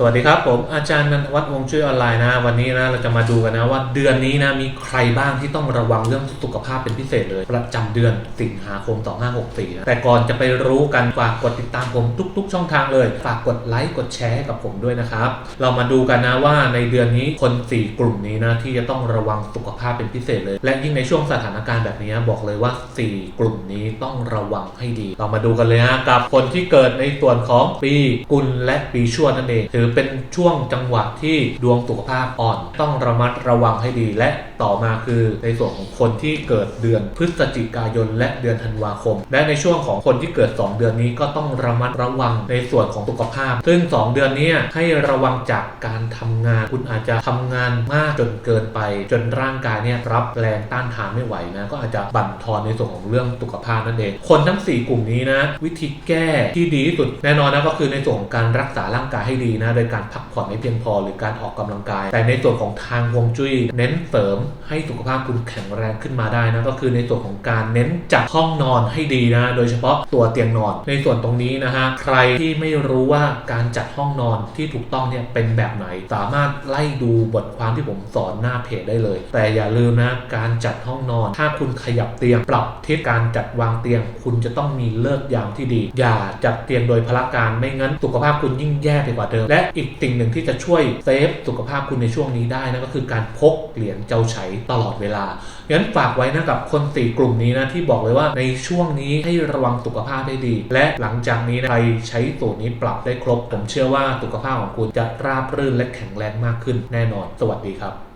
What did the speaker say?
สวัสดีครับผมอาจารย์นันทวัฒน์วงช่วยออนไลน์นะวันนี้นะเราจะมาดูกันนะว่าเดือนนี้นะมีใครบ้างที่ต้องระวังเรื่องสุขภาพเป็นพิเศษเลย ประจำเดือนสิงหาคม 2564นะแต่ก่อนจะไปรู้กันฝากกดติดตามผมทุก ๆ ช่องทางเลย ฝากกดไลค์กดแชร์ให้กับผมด้วยนะครับ เรามาดูกันนะว่าในเดือนนี้คน 4 กลุ่มนี้นะที่จะต้องระวังสุขภาพเป็นพิเศษเลย และยิ่งในช่วงสถานการณ์แบบนี้บอกเลยว่า 4 กลุ่มนี้ต้องระวังให้ดี เรามาดูกันเลยฮะกับคนที่เกิดในส่วนของปีกุลและปีชวดนั่นเองถือเป็นช่วงจังหวะที่ดวงสุขภาพอ่อน ต้องระมัดระวังให้ดี และต่อมาคือในส่วนของคนที่เกิดเดือนพฤศจิกายน และเดือนธันวาคม และในช่วงของคนที่เกิด 2 เดือนนี้ก็ต้องระมัดระวังในส่วนของสุขภาพ ซึ่ง 2 เดือนนี้ให้ระวังจากการทำงาน คุณอาจจะทำงานมากจนเกินไป จนร่างกายเนี่ยรับแรงต้านทานไม่ไหวนะก็อาจจะบั่นทอนในส่วนของเรื่องสุขภาพนั่นเอง คนทั้ง 4 กลุ่มนี้นะ วิธีแก้ที่ดีที่สุดแน่นอนนะก็คือในส่วนของการรักษาร่างกายให้ดีนะโดยการพักผ่อนให้เพียงพอหรือการออกกำลังกาย แต่ในส่วนของทางฮวงจุ้ยเน้นเสริมให้สุขภาพคุณแข็งแรงขึ้นมาได้นะก็คือในส่วนของการเน้นจัดห้องนอนให้ดีนะ โดยเฉพาะตัวเตียงนอน ในส่วนตรงนี้นะฮะใครที่ไม่รู้ว่าการจัดห้องนอนที่ถูกต้องเนี่ยเป็นแบบไหน สามารถไล่ดูบทความที่ผมสอนหน้าเพจได้เลย แต่อย่าลืมนะการจัดห้องนอน ถ้าคุณขยับเตียงปรับทิศการจัดวางเตียง คุณจะต้องมีเลิกยามที่ดี อย่าจัดเตียงโดยพละการไม่งั้นสุขภาพคุณยิ่งแย่ไปกว่าเดิมและอีกสิ่งหนึ่งที่จะช่วยเซฟสุขภาพคุณในช่วงนี้ได้นะก็คือการพกเหรียญเจ้าไฉตลอดเวลางั้นฝากไว้นะกับคน4กลุ่มนี้นะที่บอกเลยว่าในช่วงนี้ให้ระวังสุขภาพให้ดี และหลังจากนี้นะใครใช้สูตรนี้ปรับได้ครบ ผมเชื่อว่าสุขภาพของคุณจะราบรื่นและแข็งแรงมากขึ้นแน่นอน สวัสดีครับ